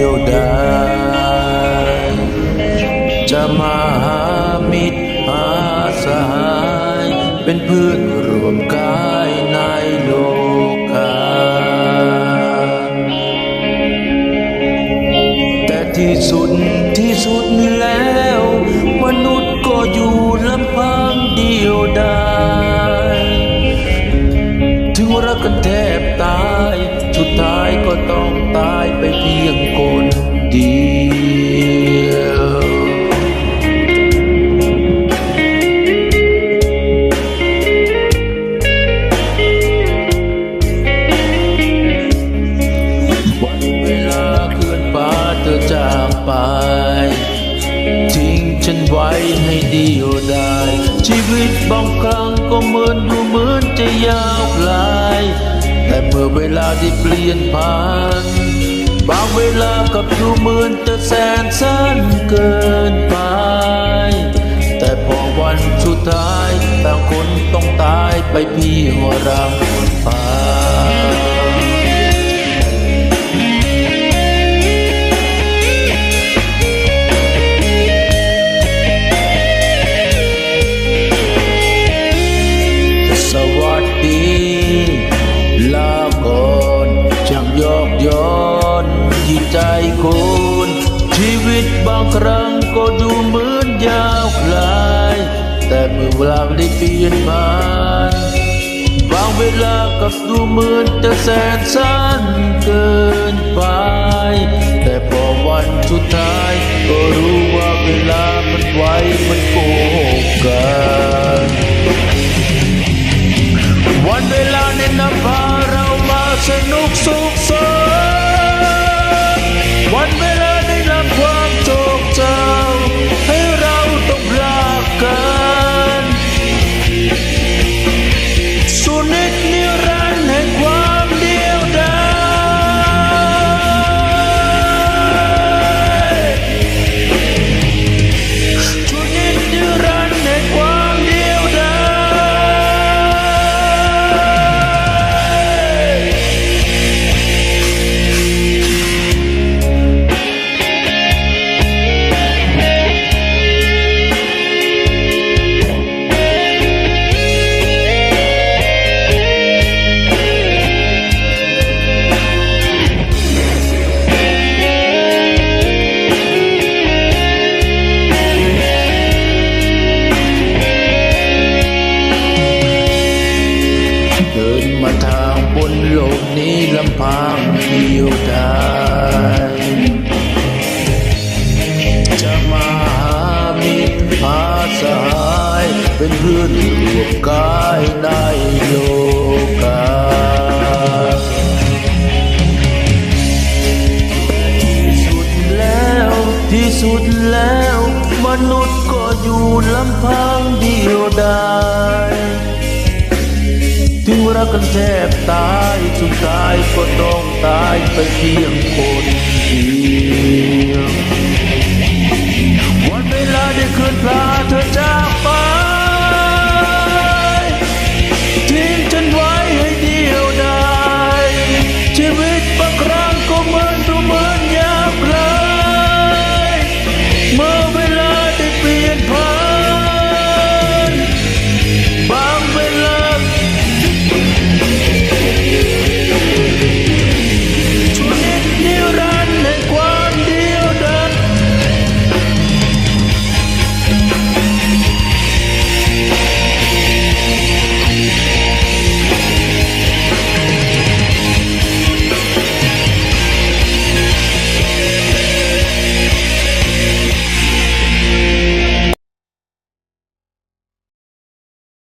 ยวดายจะมาหามิตรหาสหาย เป็นเพื่อนรวมกายในโลกาแต่ที่สุดที่สุด ฉันไว้ให้เดียวดายชีวิตบางครั้งก็เหมือนดูเหมือนจะยาวไกลแต่เมื่อเวลาที่เปลี่ยนผ่าน บางเวลากับดูเหมือนจะแสนสั้นเกินไป แต่พอวันสุดท้ายต่างคนต้องตายไปพี่หัวรังีลาก่อนช่างยอกย้อนจิตใจคนชีวิตบางครั้งก็ดูเหมือนยาวไกลแต่เมื่อเวลาได้เปลี่ยนผ่านบางเวลากับดูเหมือนจะแสนสั้นเกินไป แต่พอวันสุดท้ายก็รู้ว่าเวลา นุ มาทางบนโลกนี้ลำพังเดียวดายจะมาหามิตรหาสหาย เป็นเพื่อนรวมกายในโลกาที่สุดแล้วที่สุดแล้ว มนุษย์ก็อยู่ลำพังเดียวดาย ถึงรักกันแทบตายสุดท้ายก็ต้องตายไปเพียงคนเดียว